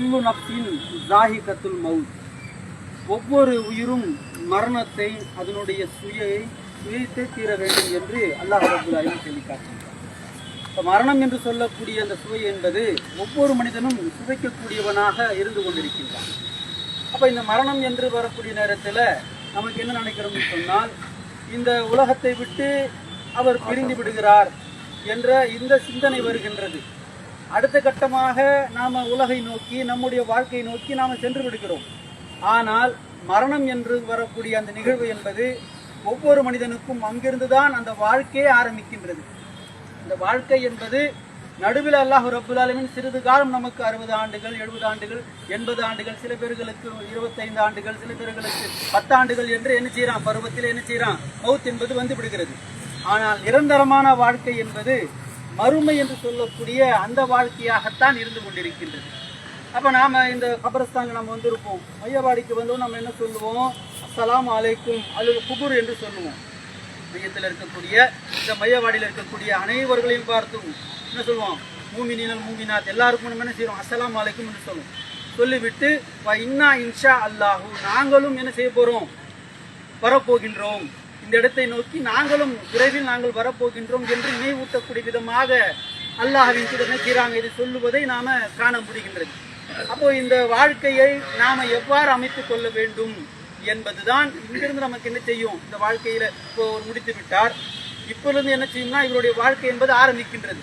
குல்லு நப்சின் ஜாஹிகத்துல் மவுத். ஒவ்வொரு உயிரும் மரணத்தை அதனுடைய சுயை சுயத்தை தீர வேண்டும் என்று அல்லாஹ் ரபுல் அலீம் சொல்லி காட்டுகிறார் இப்ப மரணம் என்று சொல்லக்கூடிய அந்த சுவை என்பது ஒவ்வொரு மனிதனும் சுவைக்கக்கூடியவனாக இருந்து கொண்டிருக்கின்றான். அப்ப இந்த மரணம் என்று வரக்கூடிய நேரத்தில் நமக்கு என்ன நினைக்கிறோம்னு சொன்னால் இந்த உலகத்தை விட்டு அவர் பிரிந்து விடுகிறார் என்ற இந்த சிந்தனை வருகின்றது. அடுத்த கட்டமாக நாம் உலகை நோக்கி நம்முடைய வாழ்க்கையை நோக்கி நாம் சென்று விடுகிறோம். ஆனால் மரணம் என்று வரக்கூடிய அந்த நிகழ்வு என்பது ஒவ்வொரு மனிதனுக்கும் அங்கிருந்துதான் அந்த வாழ்க்கையே ஆரம்பிக்கின்றது. இந்த வாழ்க்கை என்பது நடுவில் அல்லாஹ் ரபுல்லாலுமின் சிறிது காலம் நமக்கு அறுபது ஆண்டுகள் எழுபது ஆண்டுகள் எண்பது ஆண்டுகள் சில பேர்களுக்கு இருபத்தைந்து ஆண்டுகள் சில பேர்களுக்கு பத்து ஆண்டுகள் என்று என்ன செய்கிறான் பருவத்தில் என்ன செய்கிறான் மவுத் என்பது வந்து விடுகிறது. ஆனால் நிரந்தரமான வாழ்க்கை என்பது மறுமை என்று சொல்லக்கூடிய அந்த வாழ்க்கையாகத்தான் இருந்து கொண்டிருக்கின்றது. அப்போ நாம் இந்த கபரஸ்தாங்க நம்ம வந்திருப்போம். மையவாடிக்கு வந்தோம் நம்ம என்ன சொல்லுவோம்? அஸ்லாம் அலைக்கும் அல்லது குபுர் என்று சொல்லுவோம். மையத்தில் இருக்கக்கூடிய இந்த மையவாடியில் இருக்கக்கூடிய அனைவர்களையும் பார்த்தும் என்ன சொல்லுவோம்? மூமினினல் மூமினாத் எல்லாருக்கும் நம்ம என்ன செய்வோம் அஸ்லாம் அலைக்கும் என்று சொல்லுவோம். சொல்லிவிட்டு இன்னா இன்ஷா அல்லாஹு நாங்களும் என்ன செய்ய போகிறோம் வரப்போகின்றோம். இந்த இடத்தை நோக்கி நாங்களும் விரைவில் நாங்கள் வரப்போகின்றோம் என்று நினைவூட்டக்கூடிய விதமாக அல்லாஹ்வின் தூதர் கீராங்க இது சொல்லுவதை நாம காண முடிகின்றது. அப்போ இந்த வாழ்க்கையை நாம எவ்வாறு அமைத்துக் கொள்ள வேண்டும் என்பதுதான் இங்கிருந்து நமக்கு என்ன செய்யும்? இந்த வாழ்க்கையில இப்போ முடித்து விட்டார். இப்பொழுது என்ன செய்யும்னா இவருடைய வாழ்க்கை என்பது ஆரம்பிக்கின்றது.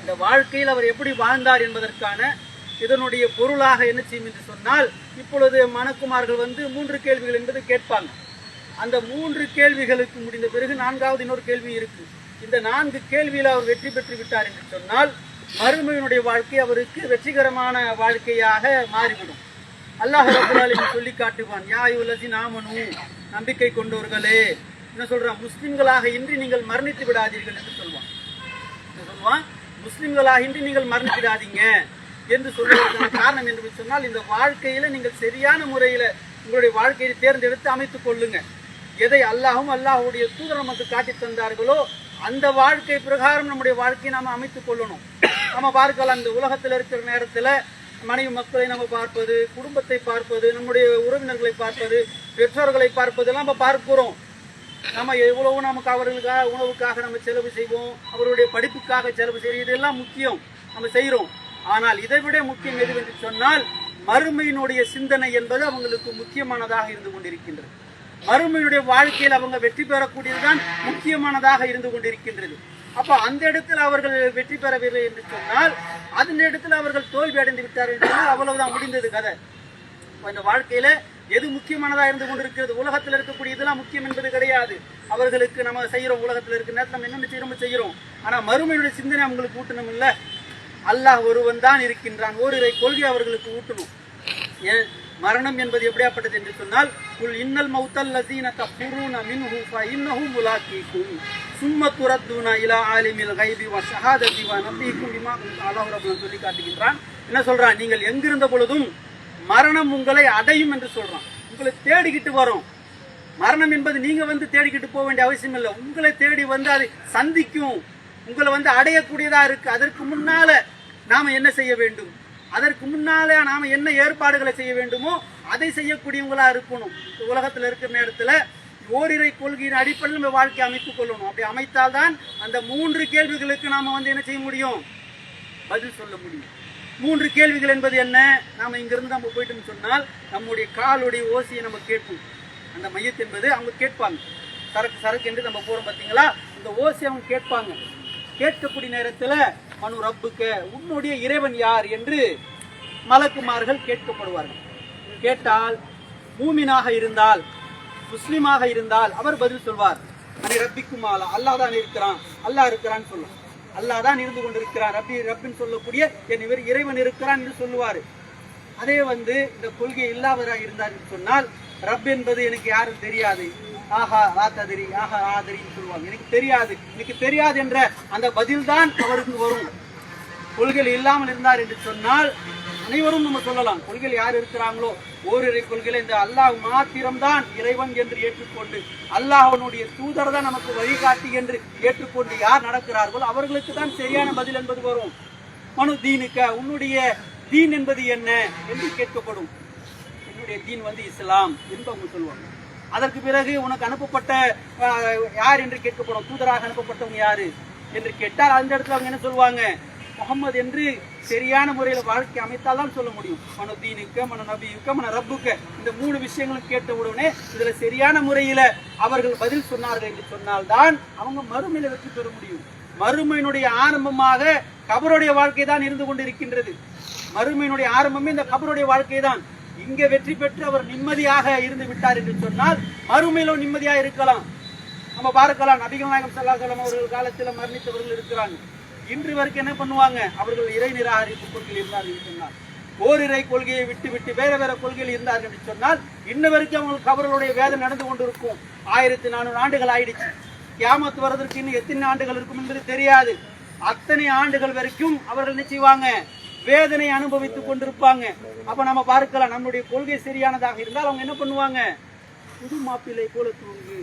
இந்த வாழ்க்கையில் அவர் எப்படி வாழ்ந்தார் என்பதற்கான இதனுடைய பொருளாக என்ன செய்யும் என்று சொன்னால் இப்பொழுது மணக்குமார்கள் வந்து மூன்று கேள்விகள் என்பது கேட்பாங்க. அந்த மூன்று கேள்விகளுக்கு முடிந்த பிறகு நான்காவது இன்னொரு கேள்வி இருக்கு. இந்த நான்கு கேள்வியில் அவர் வெற்றி பெற்று விட்டார் என்று சொன்னால் மறுமையினுடைய வாழ்க்கை அவருக்கு வெற்றிகரமான வாழ்க்கையாக மாறிவிடும். அல்லாஹ் ரபுல் சொல்லி காட்டுவான் யா யுலசி நாமனு நம்பிக்கை கொண்டவர்களே என்ன சொல்றான்? முஸ்லிம்களாக இன்றி நீங்கள் மரணித்து விடாதீர்கள் என்று சொல்வான். சொல்லுவான் முஸ்லிம்களாக இன்றி நீங்கள் மரணித்திடாதீங்க என்று சொல்வதற்கான காரணம் என்று சொன்னால் இந்த வாழ்க்கையில நீங்கள் சரியான முறையில உங்களுடைய வாழ்க்கையை தேர்ந்தெடுத்து அமைத்துக் கொள்ளுங்க. எதை அல்லாஹும் அல்லாஹுடைய தூதர் நமக்கு காட்டி தந்தார்களோ அந்த வாழ்க்கை பிரகாரம் நம்முடைய வாழ்க்கையை நாம் அமைத்துக் கொள்ளணும். நம்ம பார்க்கலாம் இந்த உலகத்தில் இருக்கிற நேரத்தில் மனைவி மக்களை நம்ம பார்ப்பது குடும்பத்தை பார்ப்பது நம்முடைய உறவினர்களை பார்ப்பது பெற்றோர்களை பார்ப்பதெல்லாம் நம்ம பார்க்கிறோம். நம்ம எவ்வளவு நமக்கு அவர்களுக்காக உணவுக்காக நம்ம செலவு செய்வோம். அவருடைய படிப்புக்காக செலவு செய்வோம். இதெல்லாம் முக்கியம். நம்ம செய்கிறோம் ஆனால் இதை விட முக்கியம் எது என்று சொன்னால் மறுமையினுடைய சிந்தனை என்பது அவங்களுக்கு முக்கியமானதாக இருந்து கொண்டிருக்கின்றது. மறுமையினுடைய வாழ்க்கையில் அவங்க வெற்றி பெறக்கூடியதுதான் முக்கியமானதாக இருந்து கொண்டிருக்கின்றது. அப்ப அந்த இடத்தில் அவர்கள் வெற்றி பெறவில்லை என்று சொன்னால் அந்த இடத்துல அவர்கள் தோல்வி அடைந்து விட்டார் என்றால் அவ்வளவுதான் முடிந்தது கதை. இந்த வாழ்க்கையில எது முக்கியமானதா இருந்து கொண்டிருக்கிறது? உலகத்தில் இருக்கக்கூடிய இதெல்லாம் முக்கியம் என்பது கிடையாது. அவர்களுக்கு நம்ம செய்யறோம் உலகத்தில் இருக்கிற நேரத்தில் நம்ம என்னென்ன செய்யறோம் செய்யறோம். ஆனா மறுமையுடைய சிந்தனை அவங்களுக்கு ஊட்டணும் இல்ல. அல்லாஹ் ஒருவன் தான் இருக்கின்றான். ஓரிரை கொள்கை அவர்களுக்கு ஊட்டணும். ஏன்? மரணம் என்பது எப்படியாப்பட்டது என்று சொன்னால் குல் இன்னல் மௌத்தல் லசீன கஃபுரூன மின்ஹு ஃபஇன்னஹு முலாக்கீக்கும் சும்ம துரத்துன இலா ஆலிமில் கைபி வ ஷஹாததி வ நபிக்கும் பிமா குன்தும் அல்லாஹ் ரப்பல் சொல்லி காட்டுகின்றான். என்ன சொல்றான்? நீங்கள் எங்கிருந்த பொழுதும் மரணம் உங்களை அடையும் என்று சொல்றான். உங்களை தேடிக்கிட்டு வரும். மரணம் என்பது நீங்க வந்து தேடிக்கிட்டு போக வேண்டிய அவசியம் இல்லை. உங்களை தேடி வந்து அதை சந்திக்கும். உங்களை வந்து அடையக்கூடியதா இருக்கு. அதற்கு முன்னால நாம என்ன செய்ய வேண்டும்? அதற்கு முன்னாலே நாம என்ன ஏற்பாடுகளை செய்ய வேண்டுமோ அதை செய்யக்கூடியவங்களா இருக்கணும். உலகத்தில் இருக்கிற நேரத்தில் ஓரிரை கொள்கையின் அடிப்படையில் நம்ம வாழ்க்கை அமைத்துக் கொள்ளணும். அப்படி அமைத்தால்தான் அந்த மூன்று கேள்விகளுக்கு நாம வந்து என்ன செய்ய முடியும்? பதில் சொல்ல முடியும். மூன்று கேள்விகள் என்பது என்ன? நாம இங்கிருந்து நம்ம போயிட்டோம்னு சொன்னால் நம்முடைய காலுடைய ஓசையை நம்ம கேட்போம். அந்த மையத்து என்பது அவங்க கேட்பாங்க. சரக்கு சரக்கு என்று நம்ம போறோம் பார்த்தீங்களா இந்த ஓசையை அவங்க கேட்பாங்க. கேட்கக்கூடிய நேரத்தில் மனு ரப்புக்க உன்னுடைய இறைவன் யார்? என்று மலக்குமார்கள் கேட்கப்படுவார்கள். கேட்டால் மூமினாக இருந்தால் முஸ்லீமாக இருந்தால் அவர் பதில் சொல்வார். அனை ரப்பிக்குமாலா அல்லாஹ் தான் இருக்கிறான் அல்லாஹ் இருக்கிறான்னு சொல்லுவார் அல்லாஹ் தான் இருந்து கொண்டிருக்கிறான் ரப்பி ரப்பின்னு சொல்லக்கூடிய என் இவர் இறைவன் இருக்கிறான் என்று சொல்லுவார். அதே வந்து இந்த கொள்கை இல்லாதவராக இருந்தார் என்று சொன்னால் ரப் என்பது எனக்கு யாரும் தெரியாது. ஆஹா ராத்ததிரி ஆஹா ஆதரின்னு சொல்லுவாங்க. எனக்கு தெரியாது. எனக்கு தெரியாது என்ற அந்த பதில்தான் அவருக்கு வரும். கொள்கைகள் இல்லாமல் இருந்தார் என்று சொன்னால் அனைவரும் நம்ம சொல்லலாம். கொள்கைகள் யார் இருக்கிறாங்களோ ஓரிரை கொள்கையில இந்த அல்லாஹ் மாத்திரம்தான் இறைவன் என்று ஏற்றுக்கொண்டு அல்லாஹனுடைய தூதர் தான் நமக்கு வழிகாட்டி என்று ஏற்றுக்கொண்டு யார் நடக்கிறார்களோ அவர்களுக்கு தான் சரியான பதில் என்பது வரும். மனு தீனுக்க உன்னுடைய தீன் என்பது என்ன என்று கேட்கப்படும். என்னுடைய தீன் வந்து இஸ்லாம் என்று அவங்க சொல்லுவாங்க. அதற்கு பிறகு உனக்கு அனுப்பப்பட்ட யார் என்று கேட்கப்படும்? தூதராக அனுப்பப்பட்டவங்க யாரு? என்று கேட்டால் அந்த இடத்துல அவங்க என்ன சொல்லுவாங்க? முகமது என்று சரியான முறையில் வாழ்க்கை அமைத்தால் தான் சொல்ல முடியும். மன தீனுக்க மன நபியுக்க மன ரப்புக்க இந்த மூணு விஷயங்களும் கேட்ட உடனே இதுல சரியான முறையில அவர்கள் பதில் சொன்னார்கள் என்று சொன்னால்தான் அவங்க மறுமையில வெற்றி பெற முடியும். மறுமையினுடைய ஆரம்பமாக கபருடைய வாழ்க்கை தான் இருந்து கொண்டிருக்கின்றது. மறுமையினுடைய ஆரம்பமே இந்த கபருடைய வாழ்க்கை தான் இங்கே வெற்றி பெற்று அவர் நிம்மதியாக இருந்து விட்டார் என்று சொன்னால் மறுமையிலும் நிம்மதியாக இருக்கலாம். நம்ம பார்க்கலாம் நபிகள் நாயகம் ஸல்லல்லாஹு அவர்கள் காலத்தில் மரணித்தவர்கள் இருக்கிறாங்க. இன்று வரைக்கும் என்ன பண்ணுவாங்க? அவர்கள் இறை நிராகரிப்பு கொள்கையில் இருந்தார்கள் என்று சொன்னார் ஓரிரை கொள்கையை விட்டு விட்டு வேற வேற கொள்கையில் இருந்தார்கள் என்று சொன்னால் இன்ன வரைக்கும் அவங்களுக்கு அவர்களுடைய வேதனை நடந்து கொண்டிருக்கும். ஆயிரத்தி நானூறு ஆண்டுகள் ஆயிடுச்சு. கியாமத்து வர்றதற்கு இன்னும் எத்தனை ஆண்டுகள் இருக்கும் என்பது தெரியாது. அத்தனை ஆண்டுகள் வரைக்கும் அவர்கள் என்ன செய்வாங்க? வேதனை அனுபவித்துக் கொண்டிருப்பாங்க. அப்ப நம்ம பார்க்கலாம் நம்முடைய கொள்கை சரியானதாக இருந்தால் அவங்க என்ன பண்ணுவாங்க? புது மாப்பிள்ளை போல தூங்கு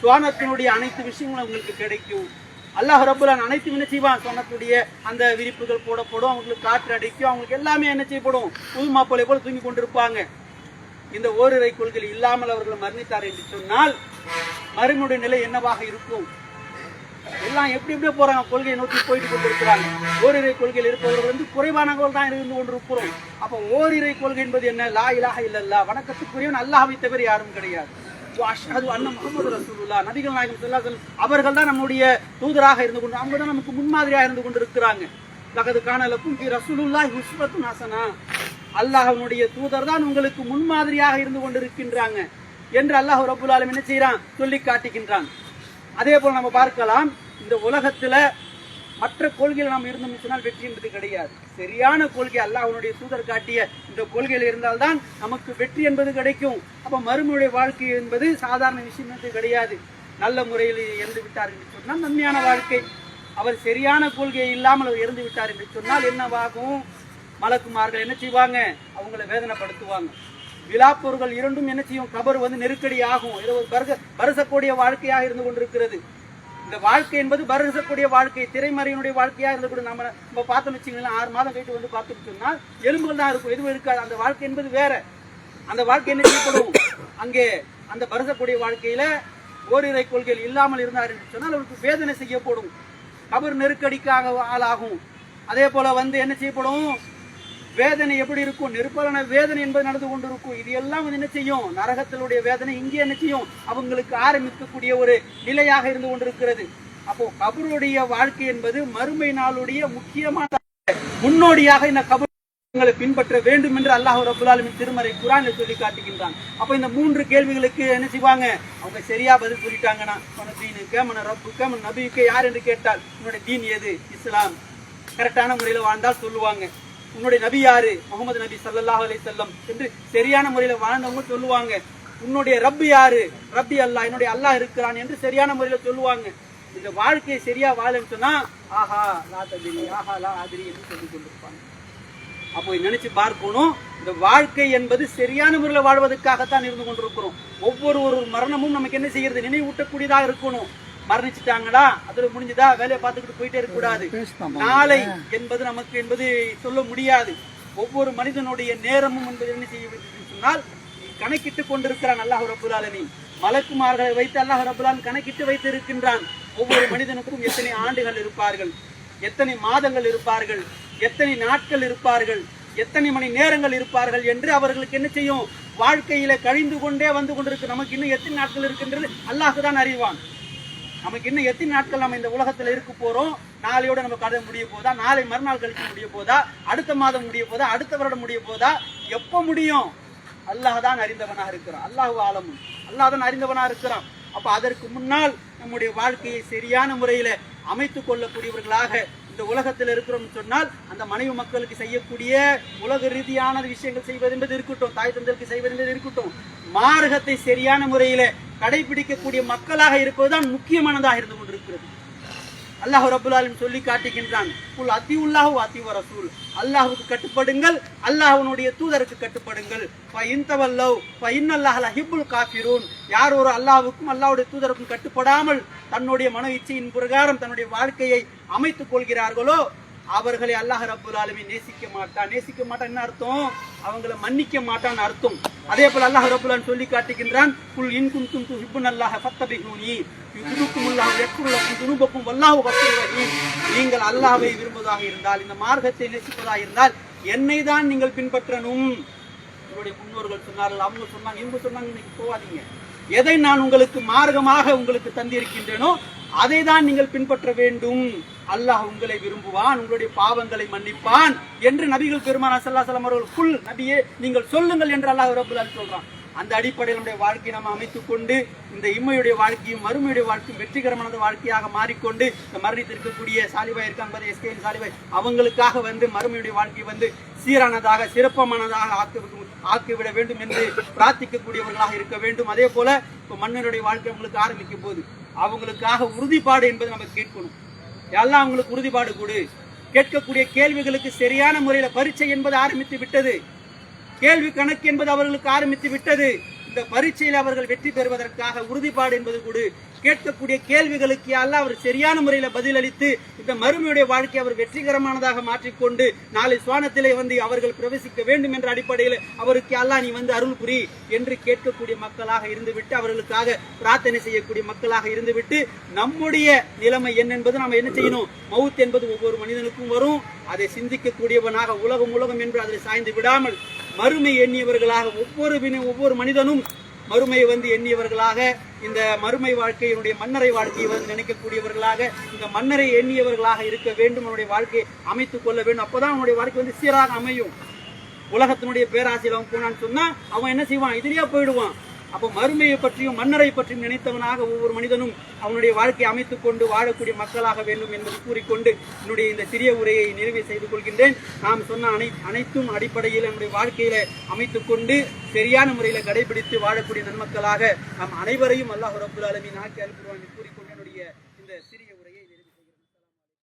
சுவானத்தினுடைய அனைத்து விஷயங்களும் அவங்களுக்கு கிடைக்கும். அல்லாஹ் ரபுல்லான் அனைத்தும் என்ன செய்வான்? சொன்னத்துடைய அந்த விரிப்புகள் போடப்படும் அவங்களுக்கு காற்று அடிக்கும் அவங்களுக்கு எல்லாமே என்ன செய்யப்படும்? புது மாப்பிள்ளை போல தூங்கி கொண்டிருப்பாங்க. இந்த ஓரிரை கொள்கை இல்லாமல் அவர்கள் மரணித்தார் என்று சொன்னால் மறுமையுடைய நிலை என்னவாக இருக்கும்? எல்லாம் எப்படி எப்படியோ போகிறாங்க கொள்கையை நோக்கி போயிட்டு கொண்டிருக்கிறாங்க. ஓரிரை கொள்கையில் இருப்பவர்கள் வந்து குறைவானவர்கள் தான் இருந்து கொண்டிருக்கிறோம். அப்போ ஓரிரை கொள்கை என்பது என்ன? லா இலாக இல்லல்லா. வணக்கத்துக்குரியவன் அல்லாஹ்வை தவிர யாரும் கிடையாது. அஷ்ஹது அன்ன முகமது ரசூலுல்லா நபிகள் நாயகம் ஸல்லல்லாஹு அவர்கள் தான் நம்முடைய தூதராக இருந்து கொண்டு அவங்க தான் நமக்கு முன்மாதிரியாக இருந்து கொண்டிருக்கிறாங்க. லகது காணலக்கும் ஃபி ரசூலுல்லாஹி உஸ்வத்துன் ஹஸனா அல்லாஹ்வுடைய தூதர் தான் உங்களுக்கு முன்மாதிரியாக இருந்து கொண்டிருக்கின்றாங்க. என்று அல்லாஹ் ரபுல்லாலும் என்ன செய்யறான் சொல்லி காட்டுகின்றான். அதே போல நம்ம பார்க்கலாம். இந்த உலகத்துல மற்ற கொள்கையில் நாம் இருந்தோம் சொன்னால் வெற்றி என்பது கிடையாது. சரியான கொள்கை அல்லாஹ்வுடைய தூதர் காட்டிய இந்த கொள்கையில் இருந்தால்தான் நமக்கு வெற்றி என்பது கிடைக்கும். அப்ப மறுமையுடைய வாழ்க்கை என்பது சாதாரண விஷயம் என்பது கிடையாது. நல்ல முறையில் இறந்து விட்டார் என்று சொன்னால் நன்மையான வாழ்க்கை. அவர் சரியான கொள்கை இல்லாமல் அவர் இறந்து விட்டார் என்று சொன்னால் என்னவாகும்? மலக்குமார்கள் என்ன செய்வாங்க? அவங்களை வேதனைப்படுத்துவாங்க. விழாப்பொருள்கள் இரண்டும் என்ன செய்யும்? கபர் வந்து நெருக்கடி ஆகும் இது ஒரு பருக பரசக்கூடிய வாழ்க்கையாக இருந்து கொண்டிருக்கிறது. இந்த வாழ்க்கை என்பது பரிசக்கூடிய வாழ்க்கை திரைமறையினுடைய வாழ்க்கையா இருந்து கூட நம்ம நம்ம பார்த்தோம்னு வச்சுங்களேன் ஆறு மாதம் கேட்டு வந்து பார்த்துட்டு சொன்னால் எலும்புகள் தான் இருக்கும். எதுவும் இருக்காது. அந்த வாழ்க்கை என்பது வேற. அந்த வாழ்க்கை என்ன செய்யப்படும்? அங்கே அந்த பரிசக்கூடிய வாழ்க்கையில ஓரிரை கொள்கைகள் இல்லாமல் இருந்தார் என்று சொன்னால் அவருக்கு வேதனை செய்யப்படும். கபர் நெருக்கடிக்காக ஆளாகும். அதே போல வந்து என்ன செய்யப்படும்? வேதனை எப்படி இருக்கும்? நெருப்பலான வேதனை என்பது நடந்து கொண்டிருக்கும். இது எல்லாம் வந்து என்ன செய்யும்? நரகத்தினுடைய வேதனை இங்கே என்ன செய்யும்? அவங்களுக்கு ஆரம்பிக்கக்கூடிய ஒரு நிலையாக இருந்து கொண்டிருக்கிறது. அப்போ கபருடைய வாழ்க்கை என்பது மறுமை நாளுடைய முக்கியமான முன்னோடியாக இந்த கபர் உங்களை பின்பற்ற வேண்டும் என்று அல்லாஹ் ரபுல்லாலுமின் திருமறை குரானில் சொல்லி காட்டுகின்றான். அப்ப இந்த மூன்று கேள்விகளுக்கு என்ன செய்வாங்க? அவங்க சரியா பதில் சொல்லிட்டாங்கன்னா மன தீனுக்க மன ரப்புக்க மன நபியுக்க யார் என்று கேட்டால் உன்னோட தீன் எது இஸ்லாம். கரெக்டான முறையில் வாழ்ந்தால் சொல்லுவாங்க. உன்னுடைய நபி யாரு? முகமது நபி சல்லாஹ் அலைஹி செல்லம் என்று சரியான முறையில் வாழ்ந்தவங்க சொல்லுவாங்க. உன்னுடைய ரப்பு யாரு? ரப்பி அல்லாஹ் என்னுடைய அல்லாஹ் இருக்கிறான் என்று சரியான முறையில் சொல்லுவாங்க. இந்த வாழ்க்கையை சரியா வாழன்னு சொன்னா ஆஹா லா ததிரி ஆஹா லா அதிரி என்று சொல்லிக் கொண்டிருப்பாங்க. அப்போ நினைச்சு பார்க்கணும். இந்த வாழ்க்கை என்பது சரியான முறையில் வாழ்வதற்காகத்தான் இருந்து கொண்டிருக்கிறோம். ஒவ்வொரு ஒரு மரணமும் நமக்கு என்ன செய்யறது நினைவூட்டக்கூடியதாக இருக்கணும். மரணிச்சுட்டாங்களா? அதுல முடிஞ்சதா? வேலையை பார்த்துக்கிட்டு போயிட்டே இருக்க கூடாது நாளை என்பது நமக்கு என்பது சொல்ல முடியாது. ஒவ்வொரு மனிதனுடைய நேரமும் என்பது என்ன செய்ய சொன்னால் கணக்கிட்டு கொண்டிருக்கிறான் அல்லாஹ் ரபுல் ஆலமீன். மலக்குமார்களை வைத்து அல்லாஹ் ரபுல் ஆலமீன் கணக்கிட்டு வைத்து இருக்கின்றான் ஒவ்வொரு மனிதனுக்கும் எத்தனை ஆண்டுகள் இருப்பார்கள்? எத்தனை மாதங்கள் இருப்பார்கள்? எத்தனை நாட்கள் இருப்பார்கள்? எத்தனை மணி நேரங்கள் இருப்பார்கள் என்று அவர்களுக்கு என்ன செய்யும்? வாழ்க்கையில கழிந்து கொண்டே வந்து கொண்டிருக்கு. நமக்கு இன்னும் எத்தனை நாட்கள் இருக்கின்றது? அல்லாஹ் தான் அறிவான். நமக்கு இன்னும் எத்தனை நாட்கள் நம்ம இந்த உலகத்துல இருக்க போறோம்? நாளையோட நம்ம கதை முடிய போதா? நாளை மறுநாள் கழிச்சு முடிய போதா? அடுத்த மாதம் முடிய போதா? அடுத்த வருடம் முடிய போதா? எப்ப முடியும்? அல்லாஹ் தான் அறிந்தவனாக இருக்கிறான். அல்லாஹ் ஆலமும் அல்லாஹ் தான் அறிந்தவனாக இருக்கிறான். அப்ப அதற்கு முன்னால் நம்முடைய வாழ்க்கையை சரியான முறையில அமைத்துக் கொள்ளக்கூடியவர்களாக இந்த உலகத்தில் இருக்கிறோம் சொன்னால் அந்த மனைவி மக்களுக்கு செய்யக்கூடிய உலக ரீதியான விஷயங்கள் செய்வது என்பது இருக்கட்டும் தாய் தந்தைக்கு செய்வது என்பது இருக்கட்டும் மார்க்கத்தை சரியான முறையில கடைபிடிக்கக்கூடிய மக்களாக இருப்பதுதான் முக்கியமானதாக இருந்து கொண்டிருக்கிறது. அல்லாஹ் ரபுல் சொல்லி காட்டுகின்றான். குல் அத்தி உல்லாஹு அத்தி ரசூல். கட்டுப்படுங்கள் அல்லாஹனுடைய தூதருக்கு கட்டுப்படுங்கள். ஃப இன்தவல்லவ் ப இன்னல்லாஹ் லஹிப்புல் காஃபிரூன். யார் ஒரு அல்லாஹுக்கும் அல்லாஹ்வுடைய தூதருக்கும் கட்டுப்படாமல் தன்னுடைய மன இச்சையின் பிரகாரம் தன்னுடைய வாழ்க்கையை அமைத்துக் கொள்கிறார்களோ அவர்களை அல்லாஹ் ரப்புல் நேசிக்க மாட்டான். நேசிக்க மாட்டான் என்ன அர்த்தம்? அவங்களை மன்னிக்க மாட்டான்னு அர்த்தம். அதே போல அல்லாஹ் ரப்புல் சொல்லி காட்டுகின்றான் குல் இன் குன்தும் துஹிப்புன் அல்லாஹ் ஃபத்தபிஹூனி. அல்லாஹ் யக்ஃபிருலக்கும் துனுபக்கும் வல்லாஹு கஃபூர் ரஹீம். நீங்கள் அல்லாஹ்வை விரும்புவதாக இருந்தால் இந்த மார்க்கத்தை நேசிப்பதாக இருந்தால் என்னை தான் நீங்கள் பின்பற்றணும். உங்களுடைய முன்னோர்கள் சொன்னார்கள் அவங்க சொன்னாங்க இவங்க சொன்னாங்க இன்னைக்கு போகாதீங்க. எதை நான் உங்களுக்கு மார்க்கமாக உங்களுக்கு தந்திருக்கின்றேனோ அதை தான் நீங்கள் பின்பற்ற வேண்டும். அல்லாஹ் உங்களை விரும்புவான் உங்களுடைய பாவங்களை மன்னிப்பான் என்று நபிகள் பெருமானா சல்லா சலம் அவர்கள் குல் நபியே நீங்கள் சொல்லுங்கள் என்று அல்லாஹ் ரப்பல் சொல்றான். அந்த அடிப்படையில் நம்முடைய வாழ்க்கையை நம்ம அமைத்துக் கொண்டு இந்த இம்மையுடைய வாழ்க்கையும் மறுமையுடைய வாழ்க்கையும் வெற்றிகரமான வாழ்க்கையாக மாறிக்கொண்டு இந்த மரணித்திருக்கக்கூடிய சாலிபாய் இருக்காங்க எஸ்கே சாலிபாய் அவங்களுக்காக வந்து மறுமையுடைய வாழ்க்கையை வந்து சீரானதாக சிறப்பமானதாக ஆக்க ஆக்கிவிட வேண்டும் என்று பிரார்த்திக்கக்கூடியவர்களாக இருக்க வேண்டும். அதே போல இப்போ மன்னருடைய வாழ்க்கை அவங்களுக்கு ஆரம்பிக்கும் போது அவங்களுக்காக உறுதிப்பாடு என்பதை நம்ம கேட்கணும். எல்லாம் அவங்களுக்கு உறுதிப்பாடு கொடு. கேட்கக்கூடிய கேள்விகளுக்கு சரியான முறையில் பரீட்சை என்பது ஆரம்பித்து விட்டது. கேள்வி கணக்கு என்பது அவர்களுக்கு ஆரம்பித்து விட்டது. இந்த பரீட்சையில் அவர்கள் வெற்றி பெறுவதற்காக உறுதிப்பாடு என்பது கூட கேட்கக்கூடிய கேள்விகளுக்கு அல்ல அவர் சரியான முறையில் பதிலளித்து இந்த மறுமையுடைய வாழ்க்கையை அவர் வெற்றிகரமானதாக மாற்றிக்கொண்டு நாளை சுவானத்திலே வந்து அவர்கள் பிரவேசிக்க வேண்டும் என்ற அடிப்படையில் அவருக்கு அல்லா நீ வந்து அருள் புரி என்று கேட்கக்கூடிய மக்களாக இருந்துவிட்டு அவர்களுக்காக பிரார்த்தனை செய்யக்கூடிய மக்களாக இருந்துவிட்டு நம்முடைய நிலைமை என்ன என்பது நாம் என்ன செய்யணும்? மவுத் என்பது ஒவ்வொரு மனிதனுக்கும் வரும். அதை சிந்திக்கக்கூடியவனாக உலகம் உலகம் என்று அதில் சாய்ந்து விடாமல் மறுமை எண்ணியவர்களாக ஒவ்வொரு ஒவ்வொரு மனிதனும் மறுமையை வந்து எண்ணியவர்களாக இந்த மறுமை வாழ்க்கையினுடைய மன்னரை வாழ்க்கையை வந்து நினைக்கக்கூடியவர்களாக இந்த மன்னரை எண்ணியவர்களாக இருக்க வேண்டும் அவனுடைய வாழ்க்கையை அமைத்துக் கொள்ள வேண்டும். அப்போதான் அவனுடைய வாழ்க்கை வந்து சீராக அமையும். உலகத்தினுடைய பேராசையில் அவன் போனான்னு சொன்னா அவன் என்ன செய்வான்? எதிரியா போயிடுவான். அப்போ மறுமையை பற்றியும் மன்னரை பற்றியும் நினைத்தவனாக ஒவ்வொரு மனிதனும் அவனுடைய வாழ்க்கையை அமைத்துக் கொண்டு வாழக்கூடிய மக்களாக வேண்டும் என்பதை கூறிக்கொண்டு என்னுடைய இந்த சிறிய உரையை நிறைவு செய்து கொள்கின்றேன். நாம் சொன்ன அனை அனைத்தும் அடிப்படையில் நம்முடைய வாழ்க்கையில அமைத்துக் கொண்டு சரியான முறையில் கடைபிடித்து வாழக்கூடிய நன்மக்களாக நாம் அனைவரையும் அல்லாஹ் ரபுல் ஆலமீன் ஆக்கி அனுப்புவான் என்று